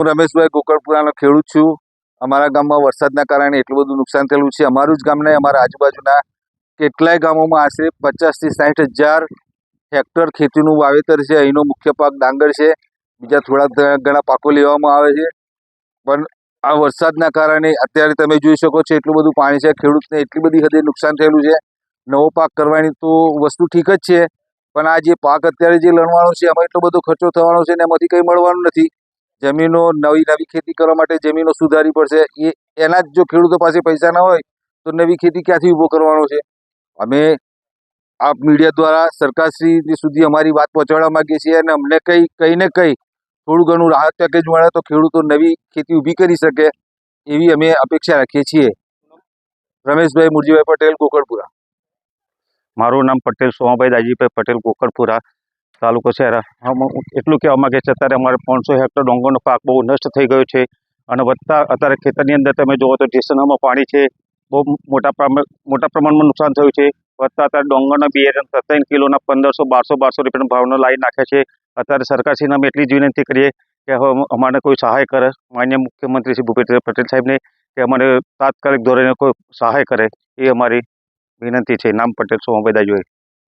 હું રમેશભાઈ ગોકળપુરાનો ખેડૂત છું. અમારા ગામમાં વરસાદના કારણે એટલું બધું નુકસાન થયેલું છે. અમારું જ ગામ નહીં, અમારા આજુબાજુના કેટલાય ગામોમાં આશરે પચાસથી સાઠ હજાર હેક્ટર ખેતીનું વાવેતર છે. અહીંનો મુખ્ય પાક ડાંગર છે. બીજા થોડા ઘણા પાકો લેવામાં આવે છે. પણ આ વરસાદના કારણે અત્યારે તમે જોઈ શકો છો એટલું બધું પાણી છે. ખેડૂતને એટલી બધી હદે નુકસાન થયેલું છે. નવો પાક કરવાની તો વસ્તુ ઠીક જ છે. પણ આ જે પાક અત્યારે જે લણવાનો છે, એમાં એટલો બધો ખર્ચો થવાનો છે ને એમાંથી કંઈ મળવાનું નથી. જમીનો નવી નવી ખેતી કરવા માટે જમીનો સુધારવી પડશે. એ એના જ જો ખેડૂતો પાસે પૈસા ના હોય, તો નવી ખેતી ક્યાંથી ઊભો કરવાનો છે? અમે આ મીડિયા દ્વારા સરકારશ્રી સુધી અમારી વાત પહોંચાડવા માંગીએ છીએ અને અમને કંઈ કંઈ ને કંઈ થોડું ઘણું રાહત પેકેજ મળે તો ખેડૂતો નવી ખેતી ઊભી કરી શકે એવી અમે અપેક્ષા રાખીએ છીએ. રમેશભાઈ મુરજીભાઈ પટેલ, ગોકળપુરા. મારું નામ પટેલ, સોમાભાઈ દાજીભાઈ પટેલ, ગોકળપુરા. તાલુકો આમ એટલું કહેવા માગે છે, અત્યારે અમારે પાંચસો હેક્ટર ડોંગરનો પાક બહુ નષ્ટ થઈ ગયો છે. અને વધતા, અત્યારે ખેતરની અંદર તમે જુઓ તો સ્ટેશનોમાં પાણી છે, બહુ મોટા મોટા પ્રમાણમાં નુકસાન થયું છે. વધતા અત્યારે ડોંગરના બિયારણ સત્તાવીસ કિલોના પંદરસો બારસો બારસો રૂપિયાનો ભાવનો લાવી નાખે છે. અત્યારે સરકારશ્રીને અમે એટલી જ વિનંતી કરીએ કે હવે અમારે કોઈ સહાય કરે. માન્ય મુખ્યમંત્રી શ્રી ભૂપેન્દ્ર પટેલ સાહેબને કે અમારે તાત્કાલિક ધોરણે કોઈ સહાય કરે, એ અમારી વિનંતી છે. નામ પટેલ સોમભાઈ દાજુભાઈ